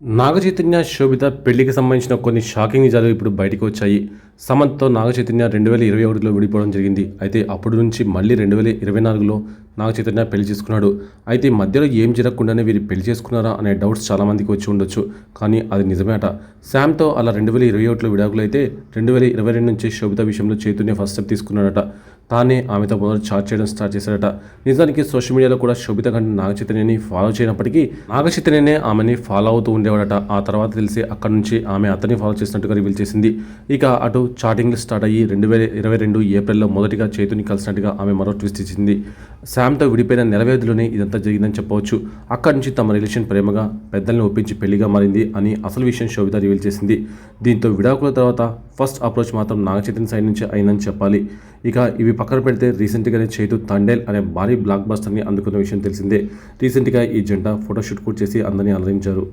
నాగచైతన్య శోభిత పెళ్ళికి సంబంధించిన కొన్ని షాకింగ్ నిజాలు ఇప్పుడు బయటకు వచ్చాయి. సమంత్తో నాగచైతన్య రెండు వేల ఇరవై ఒకటిలో విడిపోవడం జరిగింది. అయితే అప్పటి నుంచి మళ్ళీ రెండు వేల ఇరవై నాలుగులో నాగచైతన్య పెళ్ళి చేసుకున్నాడు. అయితే మధ్యలో ఏం జరగకుండానే వీరు పెళ్ళి చేసుకున్నారా అనే డౌట్స్ చాలామందికి వచ్చి ఉండొచ్చు. కానీ అది నిజమే అట శామ్తో అలా రెండు వేల ఇరవై ఒకటిలో విడాకులు అయితే రెండు వేల ఇరవై రెండు నుంచి శోభిత విషయంలో చైతన్య ఫస్ట్ స్టెప్ తీసుకున్నాడట. తానే ఆమెతో మొదలు చాట్ చేయడం స్టార్ట్ చేశాడట. నిజానికి సోషల్ మీడియాలో కూడా శోభిత కంటే నాగచైతన్యని ఫాలో చేయనప్పటికీ నాగచైతన్యనే ఆమెని ఫాలో అవుతూ ఉండేవాడట. ఆ తర్వాత తెలిసి అక్కడి నుంచి ఆమె అతన్ని ఫాలో చేసినట్టుగా రివీల్ చేసింది. ఇక అటు చాటింగ్లు స్టార్ట్ అయ్యి రెండు వేల ఇరవై రెండు ఏప్రిల్లో మొదటిగా చేతుని కలిసినట్టుగా ఆమె మరో ట్విస్ట్ ఇచ్చింది. శామ్తో విడిపోయిన నెల వ్యవధిలోనే ఇదంతా జరిగిందని చెప్పవచ్చు. అక్కడి నుంచి తమ రిలేషన్ ప్రేమగా పెద్దల్ని ఒప్పించి పెళ్ళిగా మారింది అని అసలు విషయం శోభిత రివీల్ చేసింది. దీంతో విడాకుల తర్వాత ఫస్ట్ అప్రోచ్ మాత్రం నాగచైతన్య సైడ్ నుంచి అయిందని చెప్పాలి. ఇక ఇవి పక్కన పెడితే రీసెంట్గానే చైతు తండేల్ అనే భారీ బ్లాక్ బస్టర్ని అందుకున్న విషయం తెలిసిందే. రీసెంట్గా ఈ జంట ఫోటోషూట్ కూడా చేసి అందరినీ అలరించారు.